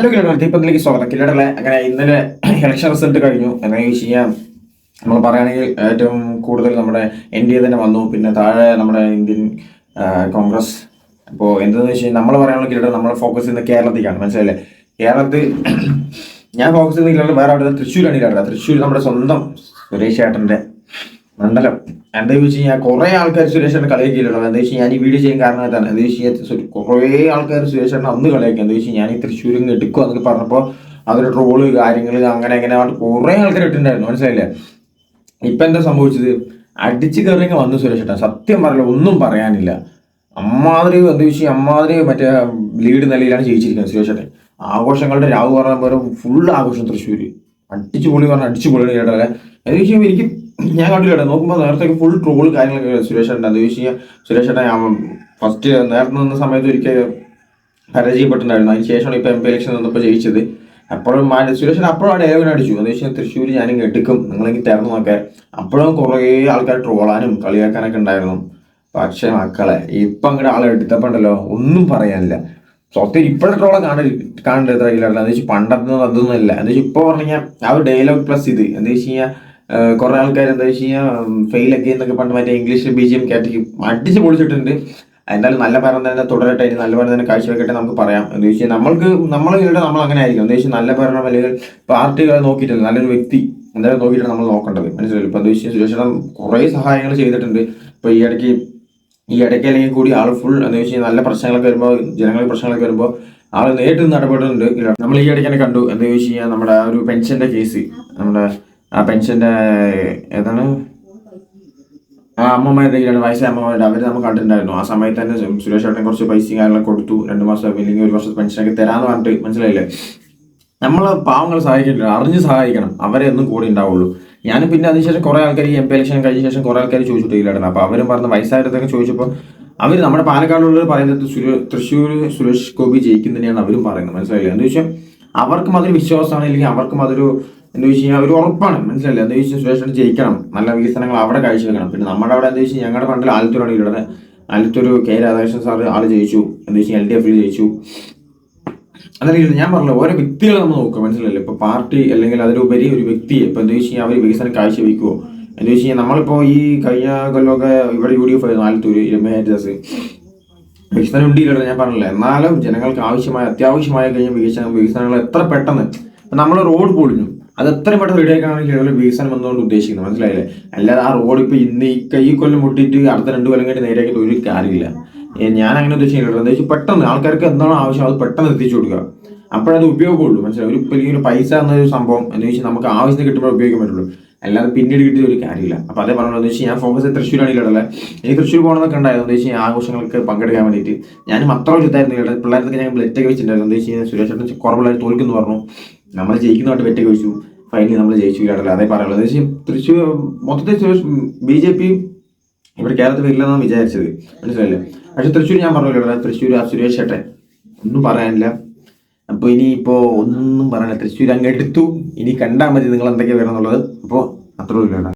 Hello കിലഡർ ദീപത്തിലേക്ക് സ്വാഗതം. കിലഡറിലെ അങ്ങനെ ഇന്നലെ ഇലക്ഷൻ റിസൾട്ട് കഴിഞ്ഞു. എന്ന് ചോദിച്ചു ചെയ്യാം. നമ്മൾ പറയുകയാണെങ്കിൽ ഏറ്റവും കൂടുതൽ നമ്മുടെ എൻ ഡി എ തന്നെ വന്നു. പിന്നെ താഴെ നമ്മുടെ ഇന്ത്യൻ കോൺഗ്രസ്. അപ്പോൾ എന്താണെന്ന് വെച്ച് കഴിഞ്ഞാൽ നമ്മൾ പറയാനുള്ള കിലഡർ നമ്മൾ ഫോക്കസ് ചെയ്യുന്നത് കേരളത്തിലേക്കാണ്. മനസ്സിലല്ലേ കേരളത്തിൽ ഞാൻ ഫോക്കസ് ചെയ്യുന്ന കിലഡർ വേറെ അവിടെ തൃശ്ശൂരാണ് കിലഡർ തൃശ്ശൂർ നമ്മുടെ സ്വന്തം സുരേഷ് ഏട്ടന്റെ മണ്ഡലം. എന്താ വെച്ച് കഴിഞ്ഞാൽ കുറെ ആൾക്കാർ സുരേഷേട്ടൻ കളിയാക്കിയില്ലല്ലോ എന്താ വെച്ച് ഞാൻ ഈ വീഡിയോ ചെയ്യാൻ കാരണം ഇതാണ്. എന്താ വെച്ച് കഴിഞ്ഞാൽ കുറെ ആൾക്കാർ സുരേഷേട്ടൻ അന്ന് കളിയാക്കി. എന്താ വെച്ച് ഞാൻ ഈ തൃശ്ശൂരിൽ നിന്ന് എടുക്കുക എന്നൊക്കെ പറഞ്ഞപ്പോൾ അതൊരു ട്രോൾ കാര്യങ്ങൾ അങ്ങനെ അങ്ങനെ കുറെ ആൾക്കാർ ഇട്ടിട്ടുണ്ടായിരുന്നു. മനസ്സിലായില്ലേ? ഇപ്പൊ എന്താ സംഭവിച്ചത്? അടിച്ചു കയറിങ്ങ് വന്നു സുരേഷേട്ടൻ സത്യം പറയില്ല ഒന്നും പറയാനില്ല. അമ്മാതിരി എന്താ വെച്ച് കഴിഞ്ഞാൽ അമ്മാതിരി മറ്റേ ലീഡ് നിലയിലാണ് ജയിച്ചിരിക്കുന്നത് സുരേഷേട്ടൻ. ആഘോഷങ്ങളുടെ രാവ് പറഞ്ഞ പോലെ ഫുൾ ആഘോഷം തൃശ്ശൂര്. അടിച്ചു പൊളി പറഞ്ഞ അടിച്ചു പൊളി കേട്ടല്ലേ എന്താ വെച്ച് കഴിഞ്ഞാൽ എനിക്ക് ഞാൻ കണ്ടില്ല നോക്കുമ്പോൾ നേരത്തെ ഫുൾ ട്രോൾ കാര്യങ്ങളൊക്കെ സുരേഷേട്ടൻ അത് ചോദിച്ചു കഴിഞ്ഞാൽ സുരേഷേട്ടൻ ഫസ്റ്റ് നേരത്തെ നിന്ന സമയത്ത് ഒരിക്കൽ പരാജയപ്പെട്ടിട്ടുണ്ടായിരുന്നു. അതിന് ശേഷമാണ് ഇപ്പോൾ എം പി ഇലക്ഷൻ വന്നപ്പോൾ ജയിച്ചത്. അപ്പോഴും മാ- സുരേഷൻ അപ്പോഴും ആ അടിച്ചു. എന്ന് വെച്ചാൽ തൃശ്ശൂർ ഞാനും എടുക്കും. നിങ്ങളെങ്കിൽ തരണം എന്നൊക്കെ. അപ്പോഴും കുറേ ആൾക്കാർ ട്രോളാനും കളിയാക്കാനൊക്കെ ഉണ്ടായിരുന്നു. പക്ഷേ മക്കളെ ഇപ്പം അങ്ങോട്ട് ആളെ എടുത്തപ്പോണ്ടല്ലോ ഒന്നും പറയാനില്ല. സ്വത്തിൽ ഇപ്പോഴത്തെ ട്രോളെ കാണ കാണേണ്ടത് ഇല്ല എന്താ വെച്ചാൽ പണ്ടത്തെ അതൊന്നും ഇല്ല എന്താ വെച്ചാൽ ഇപ്പോൾ പറഞ്ഞു കഴിഞ്ഞാൽ ആ ഒരു ഡയലോഗ് പ്ലസ് ഇത്. എന്താ വെച്ച് കഴിഞ്ഞാൽ കുറെ ആൾക്കാർ എന്താ വെച്ച് കഴിഞ്ഞാൽ ഫെയിൽ ഒക്കെ എന്നൊക്കെ പണ്ട് മറ്റേ ഇംഗ്ലീഷ് ബി ജി എം കാറ്റയ്ക്ക് അടിച്ച് പൊളിച്ചിട്ടുണ്ട്. എന്തായാലും നല്ല പരം തന്നെ തുടരട്ടെ ഇനി നല്ല പരം തന്നെ കാഴ്ചവെക്കട്ടെ നമുക്ക് പറയാം. എന്ന് വെച്ചാൽ നമ്മൾക്ക് നമ്മൾ ഇവിടെ നമ്മൾ അങ്ങനെ ആയിരിക്കും എന്താ വെച്ചാൽ നല്ല ഭരണം അല്ലെങ്കിൽ പാർട്ടികളെ നോക്കിയിട്ടില്ല നല്ലൊരു വ്യക്തി എന്തായാലും നോക്കിയിട്ടാണ് നമ്മൾ നോക്കേണ്ടത്. മനസ്സിലായില്ല? ഇപ്പൊ എന്താ വെച്ചാൽ സുരേഷൻ കുറേ സഹായങ്ങൾ ചെയ്തിട്ടുണ്ട്. ഇപ്പൊ ഈ ഇടയ്ക്ക് ഈ ഇടയ്ക്ക് അല്ലെങ്കിൽ കൂടി ആൾ ഫുൾ എന്താ വെച്ചാൽ നല്ല പ്രശ്നങ്ങളൊക്കെ വരുമ്പോൾ ജനങ്ങൾക്ക് പ്രശ്നങ്ങളൊക്കെ വരുമ്പോൾ ആൾ നേരിട്ട് നിന്ന് ഇടപെടുന്നുണ്ട് നമ്മൾ ഈ ഇടയ്ക്ക് തന്നെ കണ്ടു എന്താ വെച്ച് കഴിഞ്ഞാൽ നമ്മുടെ ആ ഒരു പെൻഷന്റെ കേസ് നമ്മുടെ ആ പെൻഷന്റെ ഏതാണ്? ആ അമ്മമാരുടെ രണ്ട് വയസ്സായ അമ്മമാരുടെ അവർ നമ്മൾ കണ്ടിട്ടുണ്ടായിരുന്നു. ആ സമയത്ത് തന്നെ സുരേഷ് ഏട്ടൻ കുറച്ച് പൈസയും കാര്യങ്ങളൊക്കെ കൊടുത്തു. രണ്ട് മാസം അല്ലെങ്കിൽ ഒരു വർഷത്തെ പെൻഷനൊക്കെ തരാമെന്ന് പറഞ്ഞിട്ട് മനസ്സിലായില്ലേ? നമ്മൾ പാവങ്ങളെ സഹായിക്കില്ല അറിഞ്ഞ് സഹായിക്കണം. അവരെ ഒന്നും കൂടി ഉണ്ടാവുള്ളൂ. ഞാനും പിന്നെ അതിനുശേഷം കുറേ ആൾക്കാർ ഈ എം പി ഇലക്ഷൻ കഴിഞ്ഞ ശേഷം കുറേ ആൾക്കാർ ചോദിച്ചിട്ടില്ലായിരുന്നു. അപ്പോൾ അവരും പറഞ്ഞ വയസ്സായിട്ടൊക്കെ ചോദിച്ചപ്പോൾ അവർ നമ്മുടെ പാലക്കാടുള്ളവർ പറയുന്നത് തൃശ്ശൂർ സുരേഷ് ഗോപി ജയിക്കുന്നതിനെയാണ് അവരും പറയുന്നത്. മനസ്സിലായില്ലേ? എന്താ വെച്ചാൽ അവർക്കും അതൊരു വിശ്വാസമാണ് അല്ലെങ്കിൽ അവർക്കും അതൊരു എന്താ വെച്ച് കഴിഞ്ഞാൽ ഒരു ഉറപ്പാണ്. മനസ്സിലല്ലേ എന്താ വെച്ചാൽ സുരേഷ് ജയിക്കണം. നല്ല വികസനങ്ങൾ അവിടെ കാഴ്ചവെക്കണം. പിന്നെ നമ്മുടെ അവിടെ എന്താ വെച്ചാൽ ഞങ്ങളുടെ ഫണ്ടിൽ ആലത്തൂരാണ് ഇവിടെ. ആലത്തൂർ കെ രാധാകൃഷ്ണൻ സാർ ആൾ ജയിച്ചു. എന്താ വെച്ചാൽ എൽ ഡി എഫിൽ ജയിച്ചു. അതല്ല ഞാൻ പറഞ്ഞു ഓരോ വ്യക്തികളെ നമ്മൾ നോക്കുക. മനസ്സിലല്ലേ ഇപ്പൊ പാർട്ടി അല്ലെങ്കിൽ അതിലുപരി ഒരു വ്യക്തി ഇപ്പൊ എന്താ വെച്ച് കഴിഞ്ഞാൽ അവർ വികസനം കാഴ്ചവെക്കുവോ? എന്താ വെച്ച് കഴിഞ്ഞാൽ നമ്മളിപ്പോ ഈ കഴിഞ്ഞ കൊല്ലമൊക്കെ ഇവിടെ യു ഡി എഫ് ആയിരുന്നു ആലത്തൂര് രമ്യ ഹരിദാസ്. വികസനം ഉണ്ടില്ല ഞാൻ പറഞ്ഞില്ല? എന്നാലും ജനങ്ങൾക്ക് ആവശ്യമായ അത്യാവശ്യമായ കഴിഞ്ഞ വികസനം വികസനങ്ങൾ എത്ര പെട്ടെന്ന്. നമ്മൾ റോഡ് പൊളിഞ്ഞു. അത് എത്രയും പെട്ടെന്ന് റെഡിയാക്കാനാണ് കേരളം വികസനം എന്നുകൊണ്ട് ഉദ്ദേശിക്കുന്നത് മനസ്സിലായില്ലേ? അല്ലാതെ ആ റോഡ് ഇപ്പൊ ഇന്ന് ഈ കൈ കൊല്ലം മുട്ടിയിട്ട് അടുത്ത രണ്ട് കൊല്ലം കഴിഞ്ഞ് നേരെയാക്കിയിട്ട് ഒരു കാര്യമില്ല. ഞാൻ അങ്ങനെ ഉദ്ദേശിക്കുന്നില്ല എന്താ വെച്ചാൽ പെട്ടെന്ന് ആൾക്കാർക്ക് എന്താണോ ആവശ്യം അത് പെട്ടെന്ന് എത്തിച്ചു കൊടുക്കുക. അപ്പോഴത് ഉപയോഗമുള്ളൂ. മനസ്സിലായി? ഒരു വലിയ ഒരു പൈസ എന്നൊരു സംഭവം എന്ന് വെച്ചാൽ നമുക്ക് ആവശ്യത്തിന് കിട്ടുമ്പോൾ ഉപയോഗിക്കാൻ പറ്റുള്ളൂ. അല്ലാതെ പിന്നീട് കിട്ടിയ ഒരു കാര്യമില്ല. അപ്പൊ അതേ പറഞ്ഞു വെച്ചാൽ ഞാൻ ഫോക്കസ് തൃശ്ശൂരാണ് ഇല്ലടല്ലേ എനിക്ക് തൃശ്ശൂർ പോകണമെന്നൊക്കെ ഉണ്ടായിരുന്നു. എന്താ വെച്ചാൽ ആഘോഷങ്ങൾക്ക് പങ്കെടുക്കാൻ വേണ്ടിയിട്ട്. ഞാൻ അത്ര ചെറുതായിരുന്നു ഇവിടെ പിള്ളേർക്ക് ഞാൻ ബ്ലറ്റൊക്കെ വെച്ചിട്ടുണ്ടായിരുന്നു. എന്താ വെച്ച് കഴിഞ്ഞാൽ സുരേഷ് കുറവുള്ള തോൽക്കുന്നു പറഞ്ഞു. നമ്മൾ ജയിക്കുന്നതായിട്ട് വെറ്റൊക്കെ വെച്ചു. ഫൈനലി നമ്മൾ ജയിച്ചു ഇല്ലടല്ലേ അതേ പറയുള്ളൂ. എന്ന് വെച്ചാൽ തൃശ്ശൂർ മൊത്തത്തിൽ ബി ജെ പി ഇവിടെ കേരളത്തിൽ വരില്ലെന്നാണ് വിചാരിച്ചത്. മനസ്സിലായില്ലേ? പക്ഷെ തൃശ്ശൂർ ഞാൻ പറഞ്ഞില്ല തൃശ്ശൂർ ആ സുരേഷ് ചേട്ടൻ. ഒന്നും പറയാനില്ല. അപ്പൊ ഇനി ഇപ്പോ ഒന്നും പറയാനില്ല. തൃശ്ശൂർ അങ്ങ് എടുത്തു. ഇനി കണ്ടാൽ മതി നിങ്ങൾ എന്തൊക്കെയാണ് വരണം എന്നുള്ളത് അപ്പോൾ അത്രയും